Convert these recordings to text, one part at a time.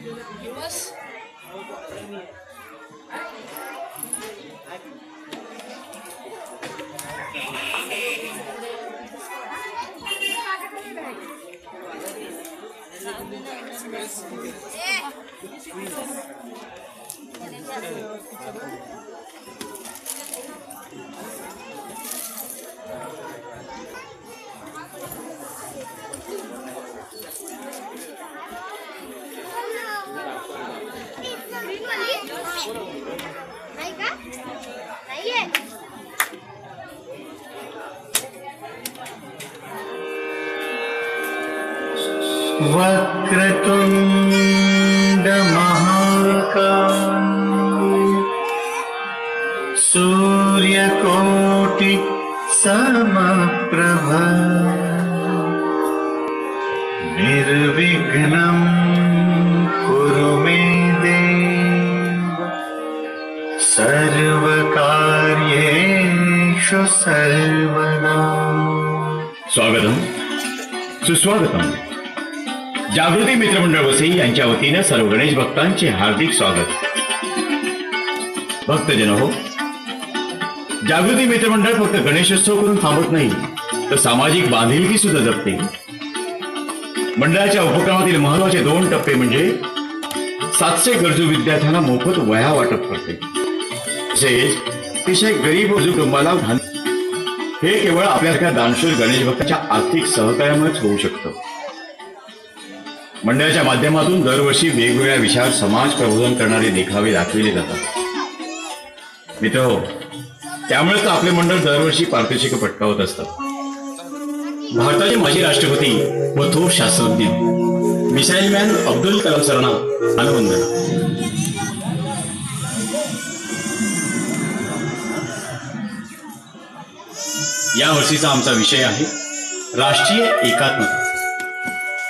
नाही सूर्यकोटि समप्रभ निर्विघ्नं कुरु मे देव। सर्वकार्येषु सर्वदा। स्वागतम। सुस्वागतम। जागृती मित्रमंडळ वसई यांच्या वतीनं सर्व गणेश भक्तांचे हार्दिक स्वागत. भक्तजन हो जागृती मित्रमंडळ फक्त गणेशोत्सव करून थांबत नाही तर सामाजिक बांधिलकी सुद्धा जपते. मंडळाच्या उपक्रमातील महत्त्वाचे दोन टप्पे म्हणजे सातशे गरजू विद्यार्थ्यांना मोफत वह्या वाटप करते. तसेच अतिशय गरीब कुटुंबाला हे केवळ आपल्यासारख्या दानशूर गणेश भक्ताच्या आर्थिक सहकार्यामुळेच होऊ शकतं. मंडळाच्या माध्यमातून दरवर्षी वेगवेगळ्या विषयावर समाज प्रबोधन करणारे देखावे दाखविले जातात. मित्र हो त्यामुळेच तर आपले मंडळ दरवर्षी पारितोषिक पटकावत असतात. भारताचे माजी राष्ट्रपती व थोर शास्त्रज्ञ मिसाईल मॅन अब्दुल कलाम सरांना अनुवंदना या वर्षीचा आमचा विषय आहे राष्ट्रीय एकात्मता.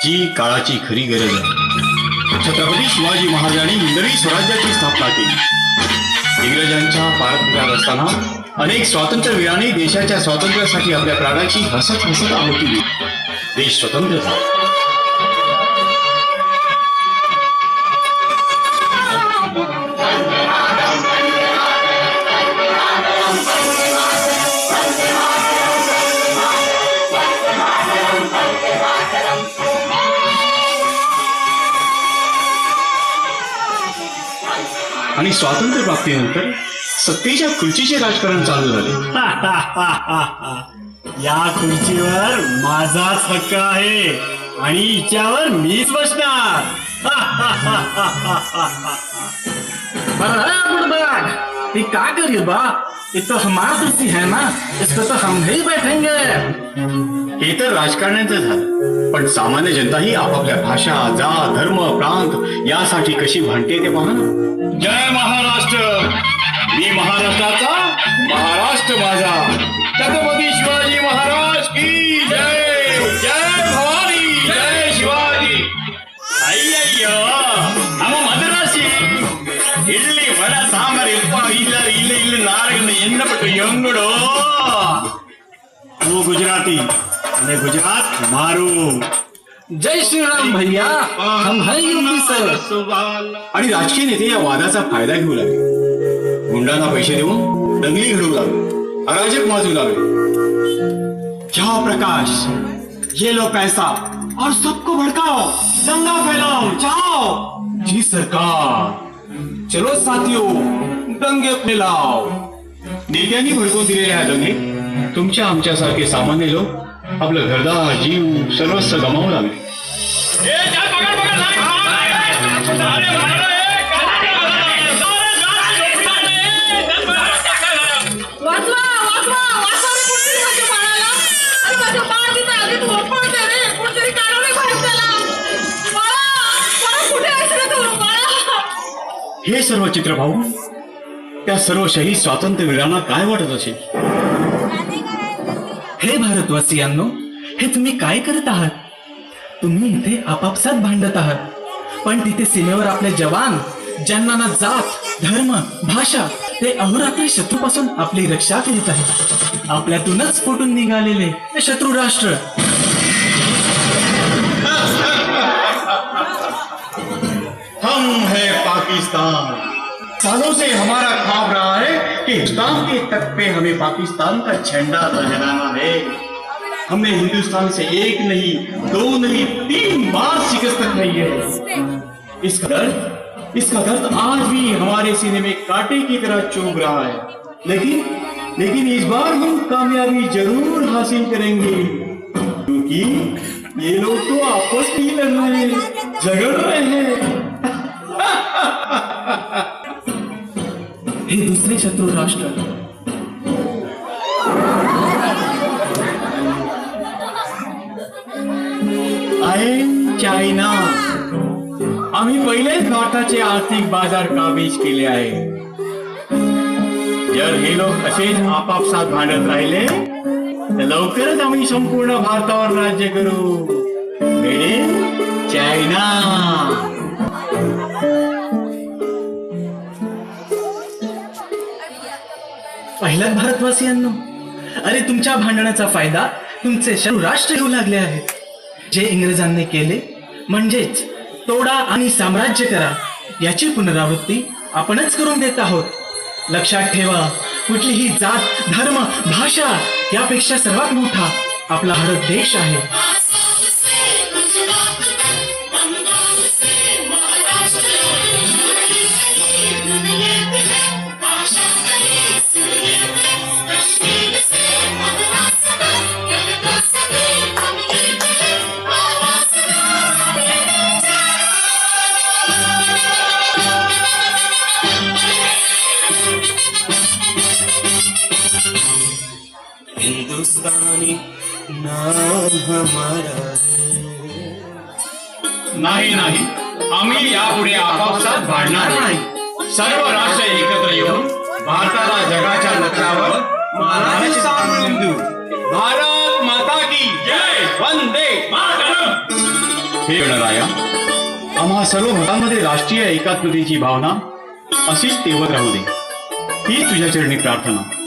जी काळाची खरी गरज आहे. छत्रपती शिवाजी महाराजांनी इंग्रजी स्वराज्याची स्थापना केली. इंग्रजांच्या पारतंत्र्यात असताना अनेक स्वातंत्र्यवीरांनी देशाच्या स्वातंत्र्यासाठी आपल्या प्राणाची हसत हसत आहुती दिली. देश स्वतंत्र झाला. आणि स्वातंत्र्य प्राप्तीनंतर सत्तेच्या खुर्चीचे राजकारण चालू झाले. या खुर्चीवर माझाच हक्क आहे आणि हिच्यावर मीच बसणार. ये क्या करिए बा। ये तो हमारा कुर्सी है ना। इस पर तो हम ही बैठेंगे। हे तर राजकारण्यांचं झालं। पण सामान्य जनता ही आपापल्या भाषा जात धर्म प्रांत यासाठी कशी भांडते ते पहा ना। जय महाराष्ट्र! मी महाराष्ट्राचा महाराष्ट्र माझा। छत्रपती ಇಲ್ಲಿ ನಾಳೆಗಿಂದ ಎನ್ನಪಟ್ಟು ಎಂಗುಡು वो गुजराती अरे गुजरात मारो जय श्री राम भैया हम है यूपी सर आणि राजकीय नेते या वादाचा फ़ायदा घेऊ लागले गुंडांना पैसे देऊन दंगली घडवू लागले अराजक माजू लागले जाओ प्रकाश ये लो पैसा और सबको भड़काओ दंगा फैलाओ जाओ जी सरकार चलो साथियों दंगे फैलाओ नेत्यांनी भडकवून दिलेल्या ह्या दंगे तुमच्या आमच्यासारखे सामान्य लोक आपलं घरदार जीव सर्वस्व गमावू लागले हे सर्व चित्र पाहून त्या सर्व शहीद स्वातंत्र्यवीरांना काय वाटत असेल? हे भारतवासियांनो हे तुम्ही काय करत आहात? तुम्ही इथे आपापसात भांडत आहात. पण तिथे सीमेवर आपले जवान ज्यांना ना जात धर्म भाषा ते अहोरात्री शत्रूपासून आपली रक्षा करीत आहेत. आपल्यातूनच फुटून निघालेले हे शत्रू राष्ट्र. हम है पाकिस्तान. सालों से हमारा ख्वाब रहा है कि हिंदुस्तान के तट पे हमें पाकिस्तान का झंडा लहराना है। हमने हिंदुस्तान से एक नहीं, दो नहीं, तीन बार शिकस्त खाई है। इसका दर्द इसका दर्द आज भी हमारे सीने में कांटे की तरह चुभ रहा है। लेकिन लेकिन इस बार हम कामयाबी ज़रूर हासिल करेंगे। क्योंकि ये लोग तो आपस में ही लड़ रहे झगड़ रहे हैं। हे दुसरे शत्रू राष्ट्र. चायना. आम्ही पहिलेच भारताचे आर्थिक बाजार काबीज केले आहे? जर हे लोक असेच आपापसात भांडत राहिले तर लवकरच आम्ही संपूर्ण भारतावर राज्य करू. चायना. पहिल्याच भारतवासियांनो. अरे तुमच्या भांडणाचा फायदा तुमचे शत्रू राष्ट्र घेऊ लागले आहेत. जे इंग्रजांनी केले म्हणजेच तोडा आणि साम्राज्य करा याची पुनरावृत्ती आपणच करून देत आहोत. लक्षात ठेवा कुठलीही जात धर्म भाषा यापेक्षा सर्वात मोठा आपला भारत देश आहे. नाही नाही. आम्ही यापुढे आपापसात भांडणार नाही. सर्व राष्ट्र एकत्र येऊन भारताला जगाच्या बिंदू भारत माता की जय. वंदे हे गणराया आम्हा सर्व भटांमध्ये राष्ट्रीय एकात्मतेची भावना अशीच तेवत राहू दे. ही तुझ्या चरणी प्रार्थना.